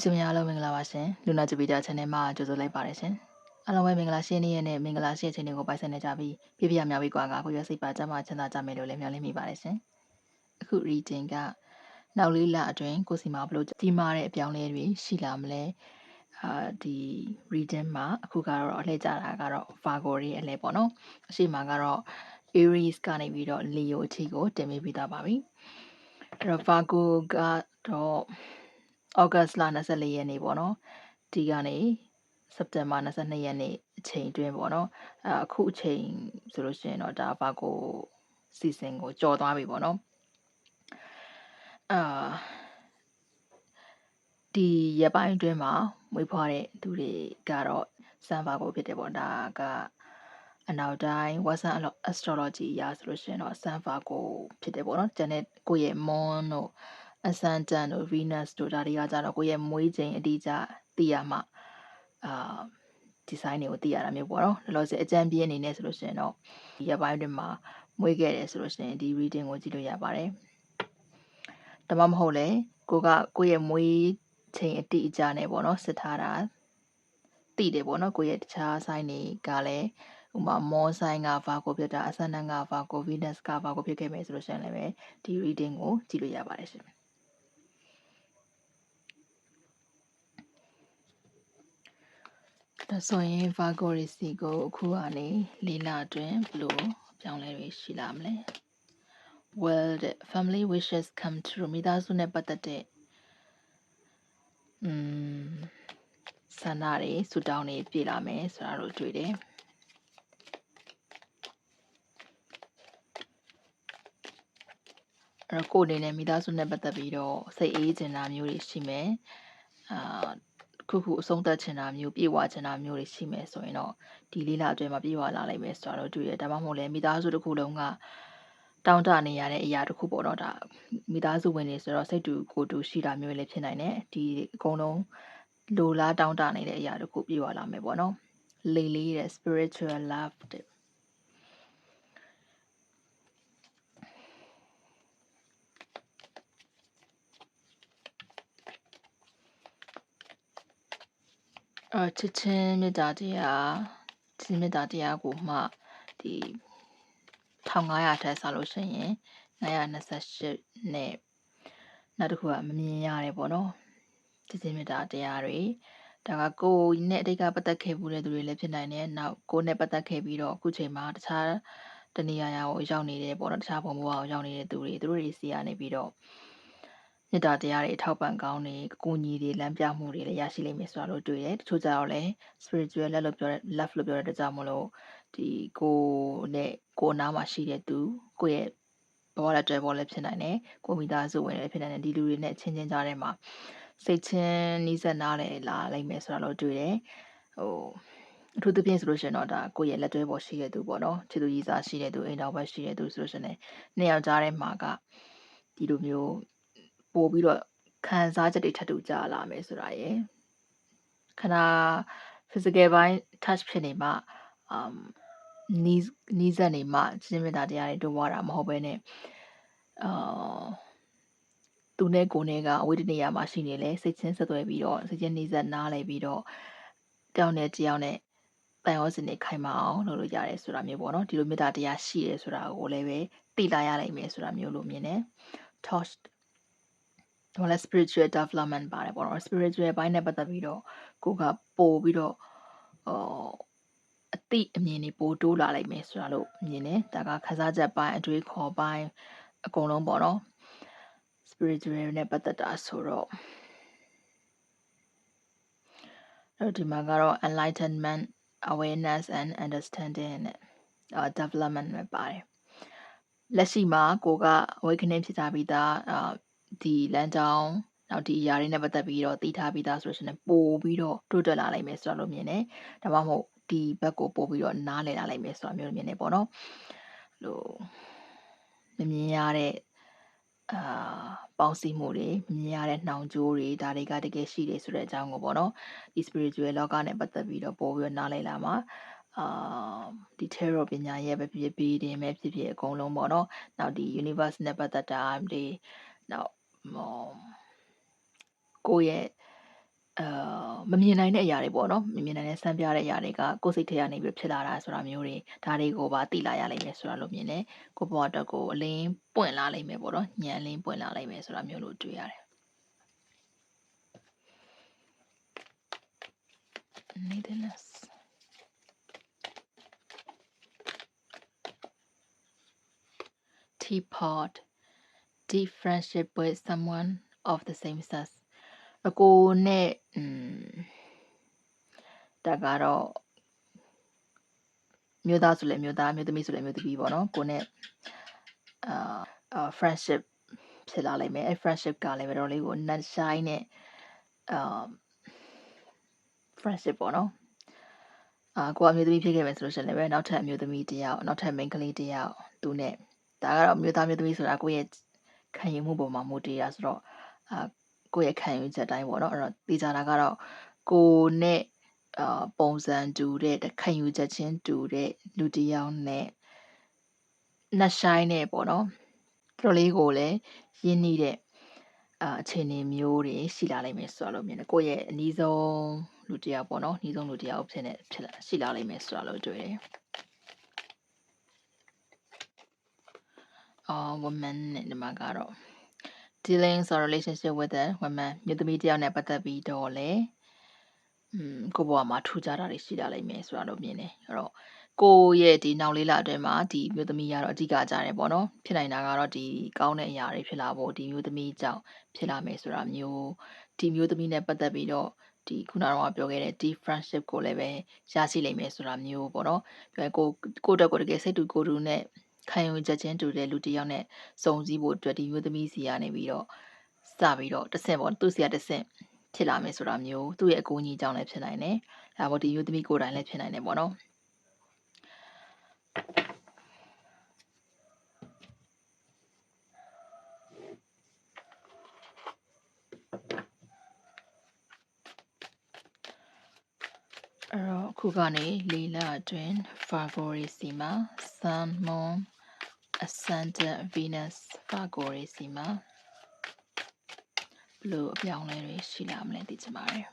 မိတ်ဆွေများအားလုံးမင်္ဂလာပါရှင်လူနာဂျပီတာ channel မှာကြိုဆိုလိုက်ပါတယ်ရှင်အားလုံးပဲမင်္ဂလာရှင်းနေ့ရက်နဲ့မင်္ဂလာရှိတဲ့ချိန်တွေကိုပိုင်ဆိုင်နေကြပြီးပြပြများပြီးကွာကကိုရစိတ်ပါကျမ်းမာချမ်းသာကြမယ်လို့လည်းမျှော်လင့်မိပါတယ်ရှင်အခု reading ကနောက်လေးလအတွင်းကိုစီမှာဘလို့ကြီးမားတဲ့အပြောင်းလဲတွေရှိလာမလဲအာဒီ reading မှာအခုကတော့အလှည့်ကြတာကတော့ Virgo ရဲ့အလဲပေါ့နော်အရှိမကတော့ Aries ကနေပြီးတော့ Leo အထိကိုတင်ပေးပြီးသားပါပြီအဲ့တော့ Virgo ကတော့ August လ24ရက်နေ့ပေါ့နော်ဒီကနေ September 22ရက်နေ့အချိန်အတွင်းပေါ့နော်အဲအခုအချိန်ဆိုလို့ရှိရင်တော့ဒါဘာကိုစီစဉ်ကိုကြော်သွားပြီပေါ့နော်အာဒီရပိုင်းအတွင်းမှာမွေးဖွားတဲ့သူတွေကတော့စံဘာကိုဖြစ်တယ်ပေါ့ဒါကအနောက်တိုင်း Western Astrology အရဆိုလို့ရှိရင်တော့စံဘာကိုဖြစ်တယ်ပေါ့နော်ကျန်တဲ့ ကိုယ့်ရဲ့ Moon တို့ Ascendant တို့ Venus တို့ဒါတွေကကြတော့ကိုယ့်ရဲ့မွေးချိန်အတိအကျသိရမှအာဒီဇိုင်းတွေကိုသိရတာမျိုးပေါ့နော်လောလောဆယ်အကြံပြင်းအနေနဲ့ဆိုလို့ရှိရင်တော့ဒီရက်ပိုင်းတွင်မှာမွေးခဲ့တယ်ဆိုလို့ရှိရင်ဒီ reading ကိုကြည့်လို့ရပါတယ်ဒါမှမဟုတ်လေကိုကကိုယ့်ရဲ့မွေးချိန်အတိအကျနဲ့ပေါ့နော်စစ်ထားတာသိတယ်ပေါ့နော်ကိုယ့်ရဲ့တခြားဆိုင်တွေကလည်းဥမာမောဆိုင်ကဘာကိုဖြစ်တာအဆန်နန်ကဘာကိုဗီနပ်စ်ကဘာကိုဖြစ်ခဲ့မယ်ဆိုလို့ရှိရင်လည်းဒီ reading ကိုကြည့်လို့ရပါတယ်ရှင် ဒါဆိုရင် Virgo ရစီကိုအခုကနေလေးလအတွင်းဘလို့ပြောင်းလဲတွေရှိလာမလဲ Well the family wishes come true မိသားစုနဲ့ပတ်သက်တဲ့อืมဆန္ဒတွေဆူတောင်းတွေပြည့်လာမယ်ဆိုတာတို့တွေ့တယ်အဲ့တော့ကိုယ်အနေနဲ့မိသားစုနဲ့ပတ်သက်ပြီးတော့စိတ်အေးချင်တာမျိုးတွေရှိမယ်အာ ခုခုအဆုံးသတ်ချင်တာမျိုးပြေဝချင်တာမျိုးတွေရှိမယ်ဆိုရင်တော့ဒီလေးလအတွင်းမှာပြေဝလာနိုင်မယ်ဆိုတာတော့တွေ့ရဒါမှမဟုတ်လည်းမိသားစုတစ်ခုလုံးကတောင်းတနေရတဲ့အရာတစ်ခုပေါ့နော်ဒါမိသားစုဝင်တွေဆိုတော့စိတ်တူကိုတူရှိတာမျိုးလည်းဖြစ်နိုင်တယ်ဒီအကုန်လုံးလိုလားတောင်းတနေတဲ့အရာတစ်ခုပြေဝလာမယ်ပေါ့နော်လေးလေးတဲ့ spiritual love တဲ့ အာချစ်ချင်းမေတ္တာတရားချစ်မေတ္တာတရားကိုမှဒီ1500ထက်ဆိုလို့ရှိရင်928နဲ့နောက်တစ်ခုကမမြင်ရတယ်ပေါ့နော်ချစ်ချင်းမေတ္တာတရားတွေဒါကကိုယ်နဲ့အတိတ်ကပတ်သက်ခဲ့မှုတဲ့သူတွေလည်းဖြစ်နိုင်တယ်နောက်ကိုယ်နဲ့ပတ်သက်ခဲ့ပြီးတော့အခုချိန်မှာတခြားတနေရာရာကိုရောက်နေတယ်ပေါ့နော်တခြားဘုံဘဝကိုရောက်နေတဲ့သူတွေသူတို့တွေစီကနေပြီးတော့ မေတ္တာတရားတွေထောက်ပံ့ကောင်းတွေအကူအညီတွေလမ်းပြမှုတွေလည်းရရှိလိမ့်မယ်ဆိုတာလို့တွေ့တယ်တချို့ကြတော့လည်း spiritual လက်လို့ပြောတဲ့ love လို့ပြောတဲ့တကြောင်မလို့ဒီကိုနဲ့ကိုနားမှာရှိတဲ့သူကိုရဲ့ဘဝလက်တွဲပေါ်လည်းဖြစ်နိုင်တယ်ကိုမိသားစုဝင်လည်းဖြစ်နိုင်တယ်ဒီလူတွေနဲ့ချင်းချင်းကြားထဲမှာစိတ်ချင်းနှီးစက်နားလည်းလာလိမ့်မယ်ဆိုတာလို့တွေ့တယ်ဟိုအထူးသဖြင့်ဆိုလို့ရှိရင်တော့ဒါကိုယ့်ရဲ့လက်တွဲပေါ်ရှိတဲ့သူပေါ့နော်ချစ်သူကြီးစားရှိတဲ့သူအိမ်တော်ဘက်ရှိတဲ့သူဆိုလို့ရှိရင်နှစ်ယောက်ကြားထဲမှာကဒီလိုမျိုး ပို့ပြီးတော့ခံစားချက်တွေထပ်တူကြလာမယ်ဆိုတာရယ်ခဏ physical ဘိုင်း touch ဖြစ်နေမှအမ်နီးနီးစက်နေမှချင်းမေတ္တာတရားတွေတိုးွားတာမဟုတ်ဘဲနဲ့အာသူနဲ့ကိုနဲ့ကအဝိတ္တနေရာမှာရှိနေလဲစိတ်ချင်းဆက်သွယ်ပြီးတော့စိတ်ချင်းနှီးစက်နားလဲပြီးတော့တောင်းနဲ့တယောက်နဲ့တန်ရောစင်နေခိုင်မအောင်လုပ်လို့ရတယ်ဆိုတာမျိုးပေါ့နော်ဒီလိုမေတ္တာတရားရှိတယ်ဆိုတာကိုလည်းပဲသိလာရနိုင်မယ်ဆိုတာမျိုးလို့မြင်တယ် touch ဟိုလည်း spiritual development ပါတယ်ပေါ့နော် spiritual ဘိုင်းနဲ့ပတ်သက်ပြီးတော့ကိုကပို့ပြီးတော့ဟောအတိအမြင်တွေပိုတိုးလာလိုက်မယ်ဆိုတာလို့မြင်တယ်ဒါကခစားချက်ပိုင်းအတွေးခေါ်ပိုင်းအကုန်လုံးပေါ့နော် spiritual နဲ့ပတ်သက်တာဆိုတော့အဲ့ဒီမှာကတော့ enlightenment awareness and understanding နဲ့ development ပဲပါတယ်လက်ရှိမှာကိုက awakening ဖြစ်တာပြီးသား ဒီလမ်းကြောင်းနောက်ဒီအရာတွေနဲ့ပတ်သက်ပြီးတော့သိထားပြီးသားဆိုလို့ရှိရင်ပို့ပြီးတော့တိုးတက်လာနိုင်မယ်ဆိုတော့လို့မြင်တယ်။ဒါမှမဟုတ်ဒီဘက်ကိုပို့ပြီးတော့နားလည်လာနိုင်မယ်ဆိုတာမျိုးမြင်နေပေါ့နော်။လို့မမြင်ရတဲ့အာပေါင်းစည်းမှုတွေမြင်ရတဲ့နှောင်ကြိုးတွေဒါတွေကတကယ်ရှိတယ်ဆိုတဲ့အကြောင်းကိုပေါ့နော်ဒီ spiritual လောကနဲ့ပတ်သက်ပြီးတော့ပို့ပြီးတော့နားလည်လာမှာအာဒီ tarot ပညာရဲ့ပဲဖြစ်ဖြစ် reading ပဲဖြစ်ဖြစ်အကုန်လုံးပေါ့နော်နောက်ဒီ universe နဲ့ပတ်သက်တာတွေနောက် ကိုယ့်ရဲ့အာမမြင်နိုင်တဲ့အရာတွေပေါ့နော်မမြင်နိုင်တဲ့စမ်းပြတဲ့အရာတွေကကိုယ်စိတ်ထဲကနေပြီးဖြစ်လာတာဆိုတာမျိုးတွေဒါတွေကိုပါသိလာရလိမ့်မယ်ဆိုတာလို့မြင်တယ်ကိုယ့်ဘဝအတွက်ကိုအလင်းပွင့်လာလိမ့်မယ်ပေါ့နော်ညံအလင်းပွင့်လာလိမ့်မယ်ဆိုတာမျိုးလို့တွေ့ရတယ် neediness teapot deep friendship with someone of the same sex အကိုနဲ့อืมဒါကတော့မျိုးသားဆိုလည်းမျိုးသားမျိုးသမီးဆိုလည်းမျိုးသမီးပေါ့နော်ကိုနဲ့အာအာ friendship ဖြစ်လာလိမ့်မယ်အဲ friendship ကလည်းဘယ်တော့လေးကို nut shine နဲ့အာ friendship ပေါ့နော်အာကိုကအမျိုးသမီးဖြစ်ခဲ့မယ်ဆိုလို့ရှိရင်လည်းပဲနောက်ထပ်အမျိုးသမီးတစ်ယောက်နောက်ထပ် main ကလေးတစ်ယောက်သူနဲ့ဒါကတော့မျိုးသားမျိုးသမီးဆိုတာကိုယ့်ရဲ့ ခံယူမှုပေါ်မှာမူတည်တာဆိုတော့အာကိုယ့်ရဲ့ခံယူချက်တိုင်းပေါ့နော်အဲ့တော့သိကြတာကတော့ကိုနဲ့အာပုံစံတူတဲ့ခံယူချက်ချင်းတူတဲ့လူတစ်ယောက်နဲ့နှက်ဆိုင်နဲ့ပေါ့နော်တော်လေးကိုလည်းရင်းနှီးတဲ့အာအခြေအနေမျိုးတွေရှိလာနိုင်မယ်ဆိုတော့လို့မြင်တယ်ကိုယ့်ရဲ့အနည်းဆုံးလူတစ်ယောက်ပေါ့နော်အနည်းဆုံးလူတစ်ယောက်ဖြစ်နေဖြစ်လာရှိလာနိုင်မယ်ဆိုတော့လို့တွေ့တယ် အော် woman နဲ့ဒီမှာကတော့ dealing or relationship with a woman မြို့သမီးတယောက်နဲ့ပတ်သက်ပြီးတော့လေอืมကိုဘဝမှာထူကြတာတွေရှိလာနိုင်မယ်ဆိုတာတော့မြင်တယ်အဲ့တော့ကိုရဲ့ဒီနောက်လေးလအတွင်းမှာဒီမြို့သမီးကတော့အဓိကကြတယ်ပေါ့နော်ဖြစ်နိုင်တာကတော့ဒီကောင်းတဲ့အရာတွေဖြစ်လာဖို့ဒီမြို့သမီးကြောင့်ဖြစ်လာမယ်ဆိုတာမျိုးဒီမြို့သမီးနဲ့ပတ်သက်ပြီးတော့ဒီခုနကတော့ပြောခဲ့တဲ့ deep friendship ကိုလည်းပဲရရှိနိုင်မယ်ဆိုတာမျိုးပေါ့နော်ပြောရင်ကိုကိုတက်ကိုတကယ်စိတ်တူကိုတူနဲ့ ခံယူချက်ချင်းတူတဲ့လူတစ်ယောက်နဲ့စုံစည်းဖို့အတွက်ဒီမျိုးသမီးစီကနေပြီးတော့စပြီးတော့တစ်ဆင့်ပေါ့သူ့စီကတစ်ဆင့်ဖြစ်လာမယ်ဆိုတာမျိုးသူ့ရဲ့အကူအညီကြောင့်လည်းဖြစ်နိုင်တယ်။ဒါပေါ့ဒီမျိုးသမီးကိုယ်တိုင်လည်းဖြစ်နိုင်တယ်ပေါ့နော်။အဲ့တော့အ ခုကနေလေးလအတွင်း Favorissima Sun Moon Ascendant Venus Favorissima ဘလို့အပြောင်းလဲတွေရှိလာမလဲသိချင်ပါတယ်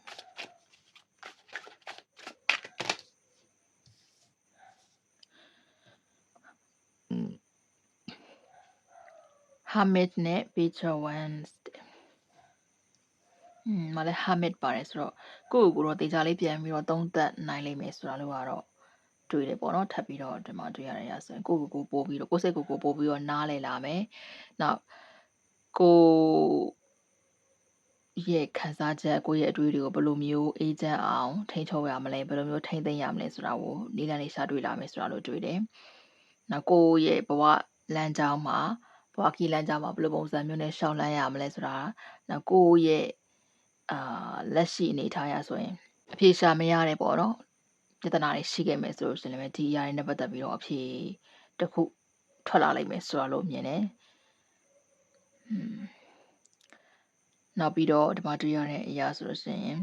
ဟာမစ်နဲ့ Peter Wednesday อืมမလဲ Hamid ပါတယ်ဆိုတော့ကိုယ့်ကိုယ်ကိုတော့တေချာလေးပြန်ပြီးတော့သုံးသပ်နိုင်လိမ့်မယ်ဆိုတာလို့ကတော့တွေ့တယ်ပေါ့နော်ထပ်ပြီးတော့ဒီမှာတွေ့ရတဲ့ရဆိုရင်ကိုယ့်ကိုယ်ကိုပို့ပြီးတော့ကိုယ့်စိတ်ကိုယ်ကိုပို့ပြီးတော့နားလည်လာမယ်နောက်ကိုရဲ့ခံစားချက်ကိုယ့်ရဲ့အတွေ့အကြုံကိုဘယ်လိုမျိုးအေဂျင့်အောင်ထိန်းချုပ်ရမလဲဘယ်လိုမျိုးထိန်းသိမ်းရမလဲဆိုတာကိုနည်းလမ်းလေးရှာတွေ့လာမယ်ဆိုတာလို့တွေ့တယ်နောက်ကိုယ့်ရဲ့ဘဝလမ်းကြောင်းမှာဘဝကီလမ်းကြောင်းမှာဘယ်လိုပုံစံမျိုးနဲ့ရှောင်လန်းရမလဲဆိုတာနောက်ကိုယ့်ရဲ့ အာလက်ရှိအနေထားရဆိုရင်အဖြေရှာမရတဲ့ပေါ့နော်ပြဿနာတွေရှိခဲ့မယ်ဆိုလို့ရှိရင်လည်းဒီအရာတွေနဲ့ပတ်သက်ပြီးတော့အဖြေတစ်ခုထွက်လာလိမ့်မယ်ဆိုတာလို့မြင်တယ်။อืมနောက်ပြီးတော့ဒီမှာတွေ့ရတဲ့အရာဆိုလို့ရှိရင်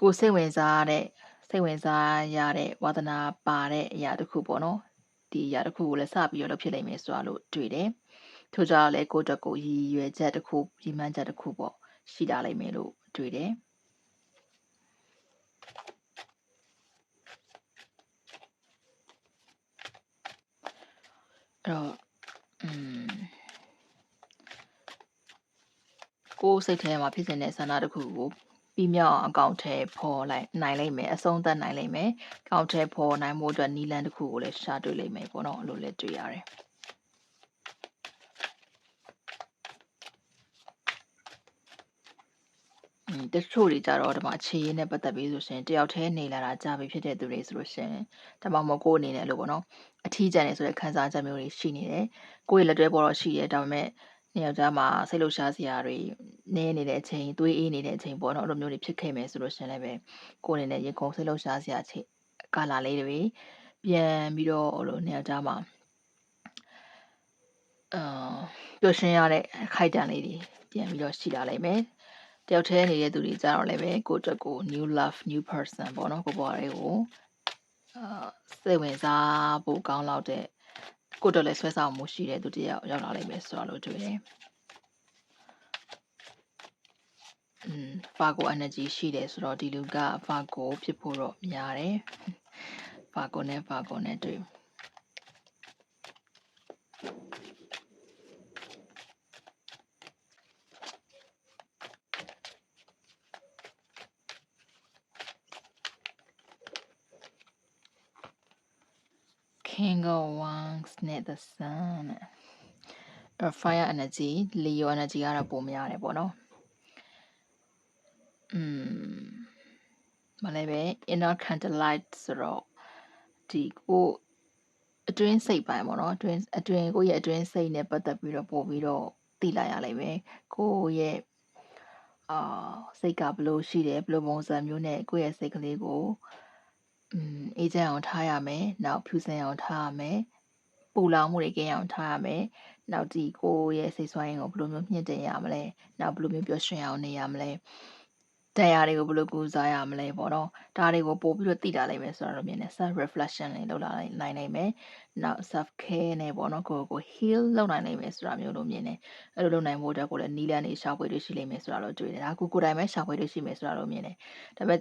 ကိုစိတ်ဝင်စားတဲ့စိတ်ဝင်စားရတဲ့ဝါသနာပါတဲ့အရာတစ်ခုပေါ့နော်ဒီအရာတစ်ခုကိုလည်းစပြီးတော့လုပ်ဖြစ်နိုင်မယ်ဆိုတာလို့တွေ့တယ် ထို့ကြောင့်လည်းကိုယ့်အတွက်ကိုရည်ရွယ်ချက်တစ်ခုရည်မှန်းချက်တစ်ခုပေါ့ရှိလာနိုင်မယ်လို့တွေ့တယ်အဲ့တော့อืมကိုယ်စိတ်ထဲမှာဖြစ်နေတဲ့ဆန္ဒတစ်ခုကိုပြီးမြောက်အောင်အကောင့်ထဲပေါ်လိုက်နိုင်လိမ့်မယ်အဆုံးသတ်နိုင်လိမ့်မယ်အကောင့်ထဲပေါ်နိုင်မှုအတွက်နီလန်တစ်ခုကိုလည်းရှာတွေ့လိမ့်မယ်ပေါ့နော်အဲ့လိုလည်းတွေ့ရတယ် တချို့တွေကြတော့ဒီမှာအခြေရင်းနဲ့ပတ်သက်ပြီးဆိုရှင်တယောက်တည်းနေလာတာကြာပြီဖြစ်တဲ့သူတွေဆိုလို့ရှင်ဒါမှမဟုတ်ကိုယ်အနေနဲ့လို့ပေါ့နော်အထီးကျန်နေဆိုတဲ့ခံစားချက်မျိုးတွေရှိနေတယ်ကိုယ့်ရဲ့လက်တွဲပေါ်တော့ရှိရဲဒါပေမဲ့နေရာကြားမှာစိတ်လှုပ်ရှားစရာတွေနေနေတဲ့အချိန်သွေးအေးနေတဲ့အချိန်ပေါ့နော်အဲ့လိုမျိုးတွေဖြစ်ခဲ့မယ်ဆိုလို့ရှင်လည်းပဲကိုယ်အနေနဲ့ရေကုန်စိတ်လှုပ်ရှားစရာအချိန်ကာလာလေးတွေပြန်ပြီးတော့ဟိုလိုနေရာကြားမှာအာပျော်ရွှင်ရတဲ့ခိုက်တန်လေးတွေပြန်ပြီးတော့ရှိလာလိမ့်မယ် တယောက်တည်းနေတဲ့သူတွေကြတော့လည်းပဲကိုယ့်အတွက်ကို new love new person ပေါ့နော်ကိုဘွားတွေကိုအာစိတ်ဝင်စားဖို့ကောင်းလောက်တဲ့ကိုယ့်အတွက်လည်းဆွဲဆောင်မှုရှိတဲ့သူတယောက်ရောက်လာလိမ့်မယ်ဆိုတော့လို့တွေ့တယ်อืม Virgo energy ရှိတယ်ဆိုတော့ဒီလူက Virgo ဖြစ်ဖို့တော့များတယ် Virgo နဲ့ Virgo နဲ့တွေ့ single ones နဲ့ the sun နဲ့ fire energy leo energy ကတော့ပုံများတယ်ပေါ့နော်อืมမလည်းပဲ inner candlelight ဆိုတော့ဒီကိုအတွင်းစိတ်ပိုင်းပေါ့နော်အတွင်းအတွင်းကိုရဲ့အတွင်းစိတ်နဲ့ပတ်သက်ပြီးတော့ပို့ပြီးတော့သိလာရလိမ့်မယ်ကိုရဲ့အာစိတ်ကဘလို့ရှိတယ်ဘလို့ပုံစံမျိုးနဲ့ကိုယ့်ရဲ့စိတ်ကလေးကို အေဂျင့်အောင်ထားရမယ်နောက်ဖြူစင်အောင်ထားရမယ်ပူလောင်မှုတွေကင်းအောင်ထားရမယ်နောက်ဒီကိုယ့်ရဲ့စိတ်ဆွမ်းရင်းကိုဘယ်လိုမျိုးမြင့်တင်ရမလဲနောက်ဘယ်လိုမျိုးပျော်ရွှင်အောင်နေရမလဲတရားတွေကိုဘယ်လိုကူစားရမလဲပေါ့နော်ဒါတွေကိုပို့ပြီးတော့သိလာနိုင်မယ်ဆိုတော့မြင်တယ် self reflection လေးလုပ်လာနိုင်နိုင်မယ်နောက် self care နဲ့ပေါ့နော်ကိုယ့်ကို heal လုပ်နိုင်နိုင်မယ်ဆိုတာမျိုးလို့မြင်တယ်အဲ့လိုလုပ်နိုင်ဖို့အတွက်ကိုလည်းနီးလန်းနေရှာဖွေတွေ့ရှိလိမ့်မယ်ဆိုတာလို့တွေ့တယ်ဒါကိုကိုယ်တိုင်ပဲရှာဖွေတွေ့ရှိမယ်ဆိုတာလို့မြင်တယ်ဒါပေမဲ့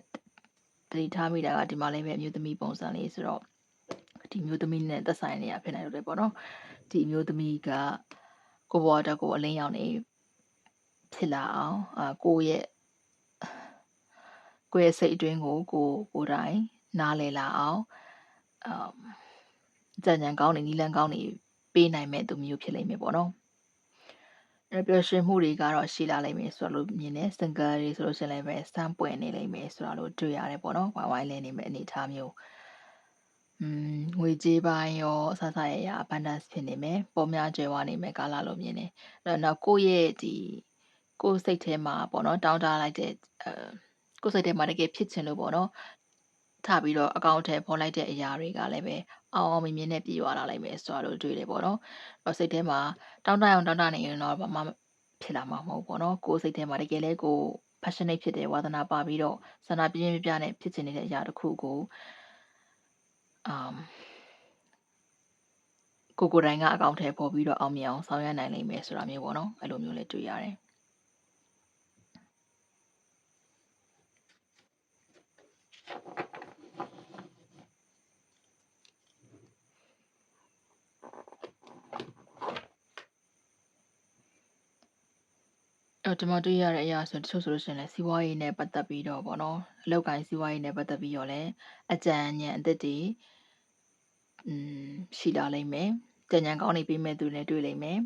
တတိထားမိတာကဒီမှာလည်းပဲအမျိုးသမီးပုံစံလေးဆိုတော့ဒီမျိုးသမီးနဲ့သက်ဆိုင်နေရဖြစ်နိုင်လို့လေပေါ့နော်ဒီမျိုးသမီးကကိုဘွားတက်ကိုအလင်းရောင်နေဖြစ်လာအောင်အာကိုယ့်ရဲ့ကိုယ့်ရဲ့စိတ်အတွင်းကိုကိုကိုယ်တိုင်နားလည်လာအောင်အမ်ကြံ့ကြံကောင်းနေနီလန်းကောင်းနေပေးနိုင်မဲ့သူမျိုးဖြစ်လိမ့်မယ်ပေါ့နော် အဲ့ပျော်ရွှင်မှုတွေကတော့ရှိလာလိမ့်မယ်ဆိုတော့လို့မြင်တယ်စင်ကာတွေဆိုလို့ရှိရင်လည်းပဲစမ်းပွင့်နေလိမ့်မယ်ဆိုတော့လို့တွေ့ရတယ်ပေါ့နော်ဝိုင်းဝိုင်းလဲနေမဲ့အနေအထားမျိုးอืมငွေကြေးပိုင်းရောအဆဆရရ abundance ဖြစ်နေမယ်ပေါ်များကျွယ်ဝနေမယ်ကာလလို့မြင်တယ်အဲ့တော့နောက်ကိုယ့်ရဲ့ဒီကိုယ်စိတ်ထဲမှာပေါ့နော်တောင်းတလိုက်တဲ့အဲကိုယ်စိတ်ထဲမှာတကယ်ဖြစ်ချင်လို့ပေါ့နော်ထပြီးတော့အကောင့်ထဲပေါ်လိုက်တဲ့အရာတွေကလည်းပဲ အောင်အောင်မြင်မြင်နဲ့ပြည့်ဝလာနိုင်မယ်ဆိုတော့တွေ့တယ်ပေါ့နော်အဲ့စိတ်ထဲမှာတောင်းတအောင်တောင်းတနေရင်တော့ဘာမှဖြစ်လာမှာမဟုတ်ပေါ့နော်ကိုယ်စိတ်ထဲမှာတကယ်လဲကို passionate ဖြစ်တဲ့ဝါသနာပါပြီးတော့ဆန္ဒပြင်းပြပြနဲ့ဖြစ်ချင်နေတဲ့အရာတစ်ခုကိုအမ်ကိုကိုယ်တိုင်ကအကောင့်ထဲပေါ်ပြီးတော့အောင်မြင်အောင်ဆောင်ရွက်နိုင်နိုင်မယ်ဆိုတာမျိုးပေါ့နော်အဲ့လိုမျိုးလေးတွေ့ရတယ် အော်ဒီမှာတွေ့ရတဲ့အရာဆိုတချို့ဆိုလို့ရှိရင်လည်းစီးပွားရေးနဲ့ပတ်သက်ပြီးတော့ပေါ့နော်အလောက်ကိုင်းစီးပွားရေးနဲ့ပတ်သက်ပြီးတော့လည်းအကြံဉာဏ်အသစ်တွေอืมရှိလာလိမ့်မယ်ကြံဉာဏ်ကောင်းနေပြီးမဲ့သူနဲ့တွေ့လိမ့်မယ်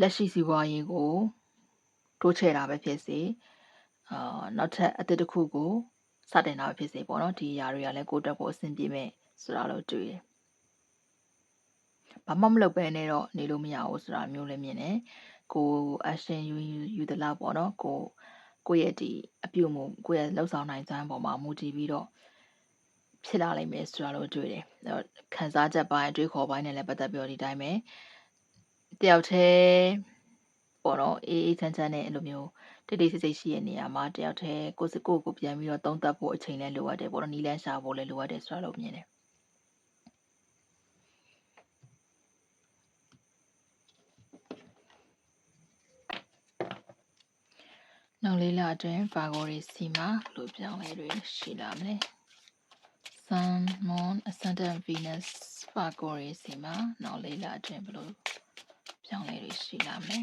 လက်ရှိစီးပွားရေးကိုတိုးချဲ့တာပဲဖြစ်စေအာနောက်ထပ်အသစ်တစ်ခုကိုစတင်တာပဲဖြစ်စေပေါ့နော်ဒီအရာတွေကလည်းကိုယ့်အတွက်ကိုအဆင်ပြေမဲ့ဆိုတာလို့တွေ့တယ်ဘာမှမလုပ်ဘဲနဲ့တော့နေလို့မရဘူးဆိုတာမျိုးလည်းမြင်တယ် ကို action ယူယူသလားပေါ့နော်ကိုကိုယ့်ရဲ့ဒီအပြုမှုကိုယ့်ရဲ့လှုပ်ဆောင်နိုင်စွမ်းပေါ်မှာမူတည်ပြီးတော့ဖြစ်လာနိုင်မယ်ဆိုတာလို့တွေ့တယ်။ခံစားချက်ပိုင်းအတွေးခေါ်ပိုင်းနဲ့လည်းပတ်သက်ပြီးတော့ဒီတိုင်းပဲတယောက်တည်းပေါ့နော်အေးအေးချမ်းချမ်းနဲ့အဲ့လိုမျိုးတိတ်တိတ်ဆိတ်ဆိတ်ရှိတဲ့နေရာမှာတယောက်တည်းကိုယ်စကိုယ်ကိုပြန်ပြီးတော့သုံးသပ်ဖို့အချိန်လည်းလိုအပ်တယ်ပေါ့နော်နီးလန်းရှာဖို့လည်းလိုအပ်တယ်ဆိုတာလို့မြင်တယ် နောက်လေးလအတွင်းဗာဂိုရီစီမှာလို့ပြောင်းလဲတွေရှိလာမလဲ Sun Moon Ascendant Venus ဗာဂိုရီစီမှာနောက်လေးလအတွင်းဘလို့ပြောင်းလဲတွေရှိလာမလဲ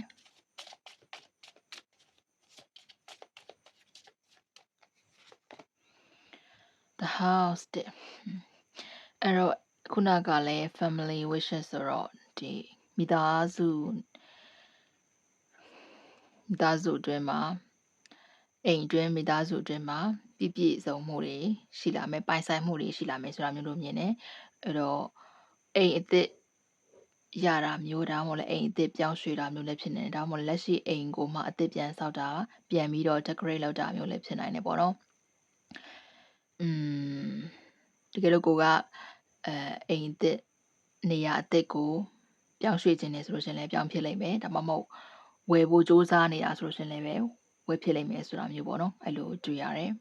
The house တဲ့အဲ့တော့ခုနကလည်း family wishes ဆိုတော့ဒီမိသားစုမိသားစုအတွင်းမှာ အိမ်အတွင်းမိသားစုအတွင်းမှာပြည့်ပြည့်စုံမှုတွေရှိလာမယ်ပိုင်ဆိုင်မှုတွေရှိလာမယ်ဆိုတာမျိုးလို့မြင်တယ်အဲ့တော့အိမ်အစ်စ်ရတာမျိုးဒါမှမဟုတ်လည်းအိမ်အစ်စ်ပြောင်းရွှေ့တာမျိုးလည်းဖြစ်နေတယ်ဒါမှမဟုတ်လက်ရှိအိမ်ကိုမှအစ်စ်ပြန်ဆောက်တာပြန်ပြီးတော့ decorate လုပ်တာမျိုးလည်းဖြစ်နိုင်တယ်ပေါ့နော်อืมတကယ်လို့ကိုကအဲအိမ်အစ်စ်နေရာအစ်စ်ကိုပြောင်းရွှေ့ခြင်းနေဆိုလို့ရှင်လည်းပြောင်းဖြစ်လိမ့်မယ်ဒါမှမဟုတ်ဝယ်ဖို့စ조사နေတာဆိုလို့ရှင်လည်းပဲ ဝယ်ဖြစ်လိမ့်မယ်ဆိုတာမျိုးပေါ့နော်အဲ့လိုတွေ့ရတယ်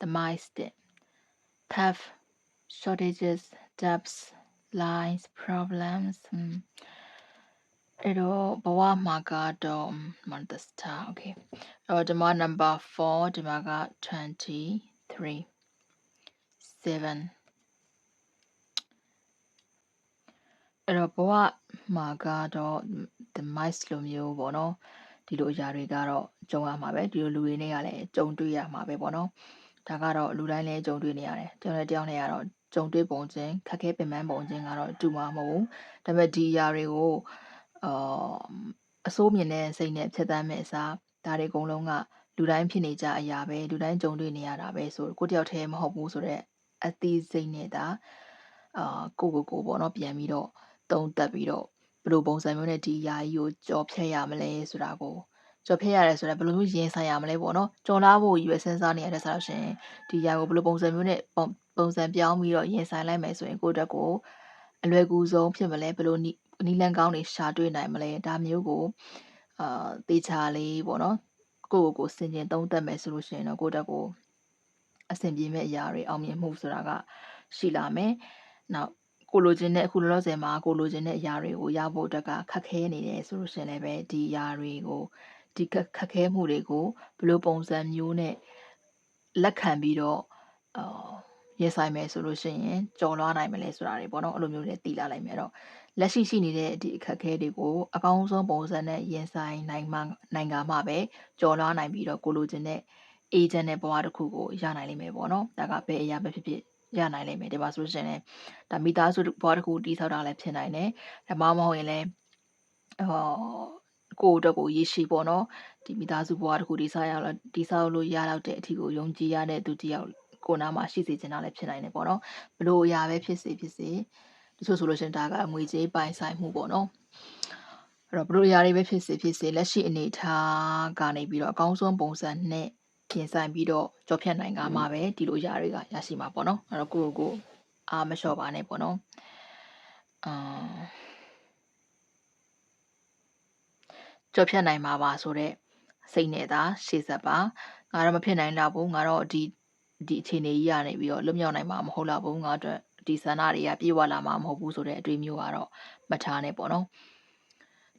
the mindset have shortages depths lines problems အဲ့တော့ဘဝမှာကတော့မန်တစတာ okay အဲ့တော့ဒီမှာ number 4ဒီမှာက23 7အဲ့တော့ဘဝမှာကတော့ the mice လိုမျိုးပေါ့နော်ဒီလိုအရာတွေကတော့ကြုံရမှာပဲဒီလိုလူတွေနဲ့ကလည်းကြုံတွေ့ရမှာပဲပေါ့နော်ဒါကတော့လူတိုင်းလည်းကြုံတွေ့နေရတယ်တယောက်နဲ့တယောက်နဲ့ကတော့ကြုံတွေ့ပုံချင်းခက်ခဲပင်ပန်းပုံချင်းကတော့တူမှာမဟုတ်ဘူးဒါပေမဲ့ဒီအရာတွေကို အာအစိုးမြင်တဲ့စိတ်နဲ့ဖြတ်သန်းမဲ့အစားဒါတွေအကုန်လုံးကလူတိုင်းဖြစ်နေကြအရာပဲလူတိုင်းကြုံတွေ့နေရတာပဲဆိုကိုတယောက်တည်းမဟုတ်ဘူးဆိုတော့အသီးစိတ်နဲ့ဒါအာကိုကိုကိုပေါ့နော်ပြန်ပြီးတော့တုံးတက်ပြီးတော့ဘယ်လိုပုံစံမျိုးနဲ့ဒီယာကြီးကိုကြော်ဖြတ်ရမလဲဆိုတာကိုကြော်ဖြတ်ရတယ်ဆိုတော့ဘယ်လိုမျိုးရင်ဆိုင်ရမလဲပေါ့နော်ကြော်လာဖို့ရွယ်စဉ်းစားနေရတဲ့ဆိုတော့ရှင်ဒီယာကိုဘယ်လိုပုံစံမျိုးနဲ့ပုံစံပြောင်းပြီးတော့ရင်ဆိုင်လိုက်မယ်ဆိုရင်ကိုယ့်အတွက်ကိုအလွယ်ကူဆုံးဖြစ်မလဲဘယ်လိုနီ လန်ကောင်းတွေရှာတွေ့နိုင်မလဲဒါမျိုးကိုအာတေချာလေးပေါ့နော်ကိုယ့်ကိုယ်ကိုစင်ကျင်သုံးသပ်မယ်ဆိုလို့ရှိရင်တော့ကိုယ့်တက်ကိုအဆင်ပြေမဲ့အရာတွေအောင်မြင်မှုဆိုတာကရှိလာမယ်။နောက်ကိုလိုချင်တဲ့အခုလောလောဆယ်မှာကိုလိုချင်တဲ့အရာတွေကိုရဖို့အတွက်ကခက်ခဲနေတယ်ဆိုလို့ရှိရင်လည်းပဲဒီအရာတွေကိုဒီခက်ခဲမှုတွေကိုဘယ်လိုပုံစံမျိုးနဲ့လက်ခံပြီးတော့အာ ရင်ဆိုင်မယ်ဆိုလို့ရှိရင်ကြော်လွှားနိုင်မလဲဆိုတာတွေပေါ့နော်အဲ့လိုမျိုးတွေတည်လာနိုင်မယ်တော့လက်ရှိရှိနေတဲ့ဒီအခက်အခဲတွေကိုအကောင်းဆုံးပုံစံနဲ့ရင်ဆိုင်နိုင်မှနိုင်ငံမှာပဲကြော်လွှားနိုင်ပြီးတော့ကိုလိုချင်တဲ့ agent နဲ့ဘဝတစ်ခုကိုရနိုင်လိမ့်မယ်ပေါ့နော်ဒါကဘယ်အရာပဲဖြစ်ဖြစ်ရနိုင်လိမ့်မယ်ဒီမှာဆိုလို့ရှိရင်လည်းဒါမိသားစုဘဝတစ်ခုတည်ဆောက်တာလည်းဖြစ်နိုင်တယ်ဒါမှမဟုတ်ရင်လည်းဟောကိုယ့်အတွက်ကိုရည်ရှိပေါ့နော်ဒီမိသားစုဘဝတစ်ခုတည်ဆောက်ရလို့တည်ဆောက်လို့ရတော့တဲ့အထီကိုယုံကြည်ရတဲ့သူတယောက် ကိုနာမှာရှိစေချင်တာလည်းဖြစ်နိုင်တယ်ပေါ့နော်ဘလို့အရာပဲဖြစ်စေဖြစ်စေတချို့ဆိုလို့ရှိရင်ဒါကငွေကြေးပိုင်ဆိုင်မှုပေါ့နော်အဲ့တော့ဘလို့အရာတွေပဲဖြစ်စေဖြစ်စေလက်ရှိအနေထားကနေပြီးတော့အကောင်းဆုံးပုံစံနဲ့ပြင်ဆိုင်ပြီးတော့ကြော်ဖြတ်နိုင်ကမှပဲဒီလိုအရာတွေကရရှိမှာပေါ့နော်အဲ့တော့ကိုကိုကိုအာမလျှော့ပါနဲ့ပေါ့နော်အာကြော်ဖြတ်နိုင်မှာပါဆိုတော့စိတ်နဲ့သာရှေ့ဆက်ပါငါတော့မဖြစ်နိုင်တော့ဘူးငါတော့ဒီ ဒီအခြေအနေကြီးကနေပြီးတော့လွတ်မြောက်နိုင်မှာမဟုတ်တော့ဘူးငါအတွက်ဒီဆန္ဒတွေကပြေဝလာမှာမဟုတ်ဘူးဆိုတဲ့အတွေ့မျိုးကတော့မထားနဲ့ပေါ့နော်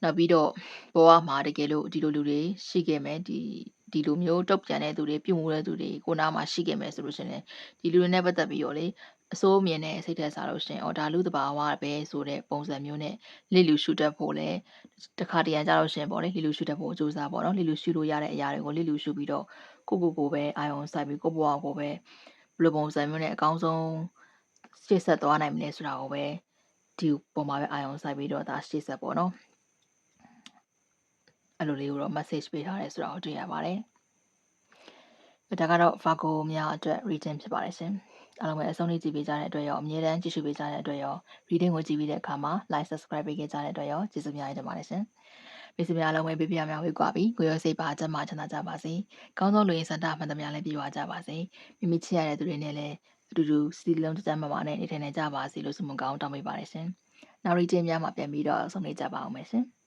နောက်ပြီးတော့ဘဝမှာတကယ်လို့ဒီလိုလူတွေရှိခဲ့မယ်ဒီဒီလိုမျိုးတုတ်ပြန်တဲ့သူတွေပြုံမှုတဲ့သူတွေကိုနားမှာရှိခဲ့မယ်ဆိုလို့ရှိရင်ဒီလူတွေနဲ့ပတ်သက်ပြီးတော့လေအစိုးမြင်တဲ့စိတ်သက်စားလို့ရှိရင်အော်ဒါလူတဘာဝပဲဆိုတဲ့ပုံစံမျိုးနဲ့လစ်လူရှုတတ်ဖို့လဲတခါတရံကြလို့ရှိရင်ပေါ့လေလစ်လူရှုတတ်ဖို့အကျိုးစားပေါ့နော်လစ်လူရှုလို့ရတဲ့အရာတွေကိုလစ်လူရှုပြီးတော့ ကိုကိုကိုပဲအာယုံစိုက်ပြီးကိုဘဝကိုပဲဘယ်လိုပုံစံမျိုးနဲ့အကောင်းဆုံးရှေ့ဆက်သွားနိုင်မလဲဆိုတာကိုပဲဒီပုံမှာပဲအာယုံစိုက်ပြီးတော့ဒါရှေ့ဆက်ပေါ့နော်အဲ့လိုလေးကိုတော့ message ပေးထားတယ်ဆိုတာကိုတွေ့ရပါတယ်ဒါကတော့ Virgo များအတွက် reading ဖြစ်ပါတယ်ရှင်အားလုံးပဲအဆုံးထိကြည့်ပေးကြတဲ့အတွက်ရောအမြဲတမ်းကြည့်ရှုပေးကြတဲ့အတွက်ရော reading ကိုကြည့်ပြီးတဲ့အခါမှာ like subscribe ပေးခဲ့ကြတဲ့အတွက်ရောကျေးဇူးများတင်ပါတယ်ရှင် မိတ်ဆွေများလုံးဝပေးပြများဝေးကွာပြီးကိုရောစိတ်ပါအကျမ်းမာချမ်းသာကြပါစေ။ကောင်းဆုံးလူရင်းစံတာမှန်သမျှလည်းပြည့်ဝကြပါစေ။မိမိချစ်ရတဲ့သူတွေနဲ့လည်းအတူတူစီလုံးကြမ်းမာမာနဲ့နေထိုင်နေကြပါစေလို့ဆုမကောင်းတောင်းပေးပါတယ်ရှင်။နောက်ရီချင်းများမှာပြန်ပြီးတော့ဆုံနေကြပါအောင်မယ်ရှင်။